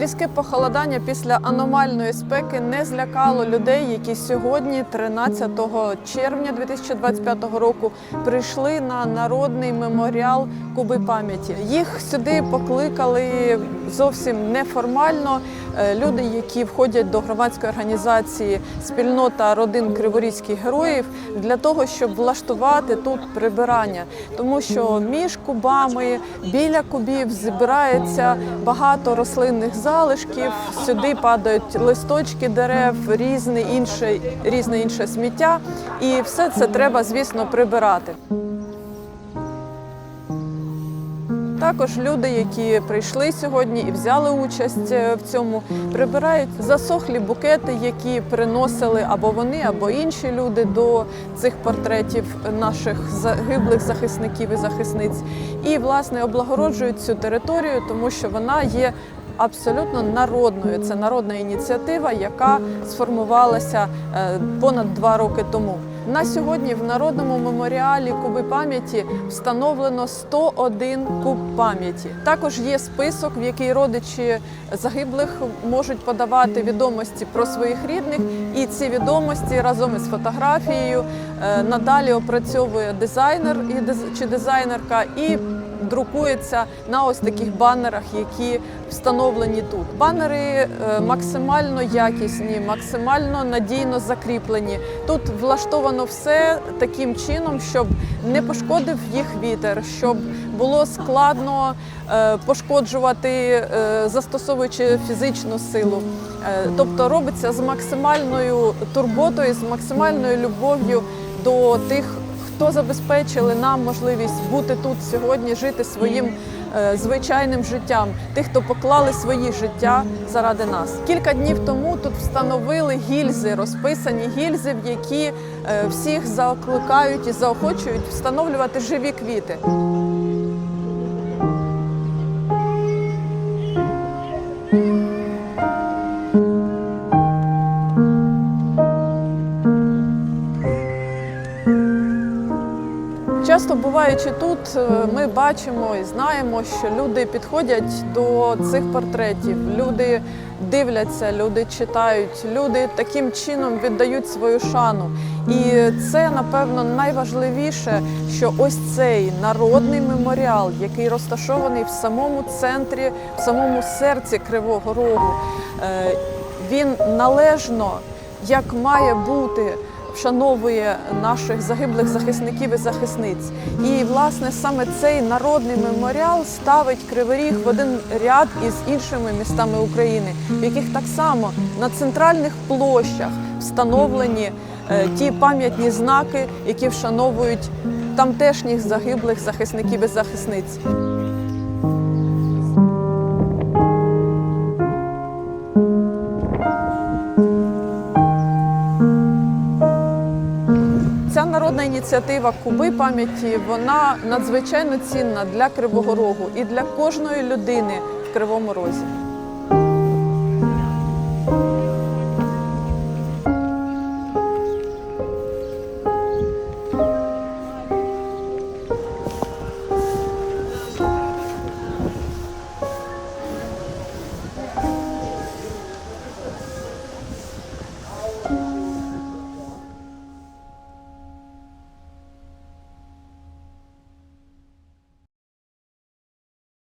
Різке похолодання після аномальної спеки не злякало людей, які сьогодні, 13 червня 2025 року, прийшли на народний меморіал Куби пам'яті. Їх сюди покликали зовсім неформально. Е, Люди, які входять до громадської організації спільнота родин криворізьких героїв, для того, щоб влаштувати тут прибирання, тому що між кубами біля кубів збирається багато рослинних залишків. Сюди падають листочки дерев, різне інше, різне інше сміття, і все це треба, звісно, прибирати. Також люди, які прийшли сьогодні і взяли участь е, в цьому, прибирають засохлі букети, які приносили або вони, або інші люди до цих портретів наших загиблих захисників і захисниць. І власне облагороджують цю територію, тому що вона є. Абсолютно народною це народна ініціатива, яка сформувалася е, понад два роки тому. На сьогодні в народному меморіалі Куби пам'яті встановлено 101 куб пам'яті. Також є список, в який родичі загиблих можуть подавати відомості про своїх рідних, і ці відомості разом із фотографією е, надалі опрацьовує дизайнер чи дизайнерка і друкується на ось таких банерах, які встановлені тут. Банери е, максимально якісні, максимально надійно закріплені. Тут влаштовано все таким чином, щоб не пошкодив їх вітер, щоб було складно е, пошкоджувати, е, застосовуючи фізичну силу. Тобто робиться з максимальною турботою, з максимальною любов'ю до тих хто забезпечили нам можливість бути тут сьогодні, жити своїм е, звичайним життям, тих, хто поклали свої життя заради нас. Кілька днів тому тут встановили гільзи, розписані гільзи, в які е, всіх закликають і заохочують встановлювати живі квіти. Часто буваючи тут, е, ми бачимо і знаємо, що люди підходять до цих портретів, люди дивляться, люди читають, люди таким чином віддають свою шану. І це, напевно, найважливіше, що ось цей народний меморіал, який розташований в самому центрі, в самому серці Кривого Рогу, е, він належно, як має бути вшановує наших загиблих захисників і захисниць. І власне саме цей народний меморіал ставить Кривий Ріг в один ряд із іншими містами України, в яких так само на центральних площах встановлені е, ті пам'ятні знаки, які вшановують тамтешніх загиблих захисників і захисниць. Ця ініціатива Куби пам'яті вона надзвичайно цінна для Кривого Рогу і для кожної людини в Кривому Розі.